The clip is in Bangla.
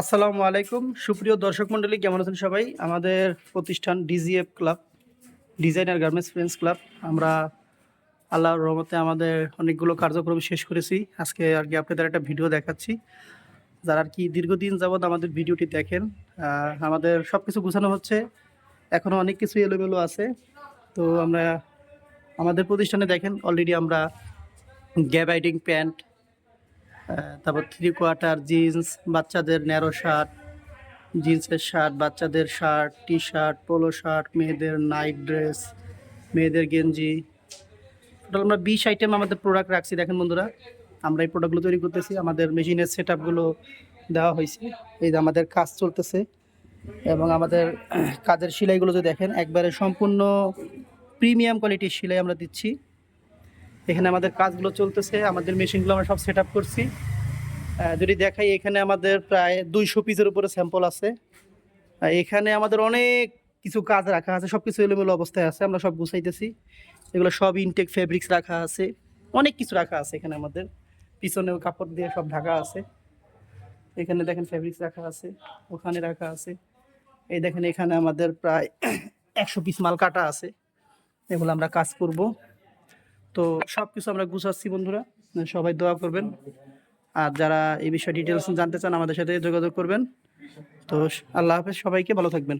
আসসালামু আলাইকুম। সুপ্রিয় দর্শক মণ্ডলী, কেমন আছেন সবাই? আমাদের প্রতিষ্ঠান DGF club designer garments friends club আমরা আল্লাহর রহমতে আমাদের অনেকগুলো কার্যক্রম শেষ করেছি। আজকে আর কি আপনাদের একটা ভিডিও দেখাচ্ছি। যারা আর কি দীর্ঘদিন যাবৎ আমাদের ভিডিওটি দেখেন আমাদের সব কিছু গুছানো হচ্ছে। এখনও অনেক কিছু এলোমেলো আছে। তো আমরা আমাদের প্রতিষ্ঠানে দেখেন অলরেডি আমরা গ্যাবাইডিং প্যান্ট তারপর থ্রি কোয়ার্টার জিন্স বাচ্চাদের ন্যারো শার্ট জিন্সের শার্ট বাচ্চাদের shirt T shirt polo shirt মেয়েদের নাইট ড্রেস মেয়েদের গেঞ্জি। টোটাল আমরা বিশ আইটেম আমাদের প্রোডাক্ট রাখছি। দেখেন বন্ধুরা, আমরা এই প্রোডাক্টগুলো তৈরি করতেছি। আমাদের মেশিনের সেট আপগুলো দেওয়া হয়েছে। এই যে আমাদের কাজ চলতেছে এবং আমাদের কাজের সেলাইগুলো যদি দেখেন, একবারে সম্পূর্ণ প্রিমিয়াম কোয়ালিটির সেলাই আমরা দিচ্ছি। এখানে আমাদের কাজগুলো চলতেছে, আমাদের মেশিনগুলো আমরা সব সেট আপ করছি যদি দেখাই, এখানে আমাদের প্রায় দুইশো পিসের উপরে স্যাম্পল আছে। এখানে আমাদের অনেক কিছু কাজ রাখা আছে সব কিছু এলোমেলো অবস্থায় আছে, আমরা সব গুছাইতেছি। এগুলো সব ইনটেক ফেব্রিক্স রাখা আছে, অনেক কিছু রাখা আছে এখানে আমাদের। পিছনেও কাপড় দিয়ে সব ঢাকা আছে। এখানে দেখেন ফেব্রিক্স রাখা আছে, ওখানে রাখা আছে। এই দেখেন এখানে আমাদের প্রায় একশো পিস মাল কাটা আছে। এগুলো আমরা কাজ করব। তো সব কিছু আমরা গুছাচ্ছি, বন্ধুরা। সবাই দোয়া করবেন। আর যারা এই বিষয়ে ডিটেলস জানতে চান, আমাদের সাথে যোগাযোগ করবেন। তো আল্লাহ হাফেজ, সবাইকে ভালো থাকবেন।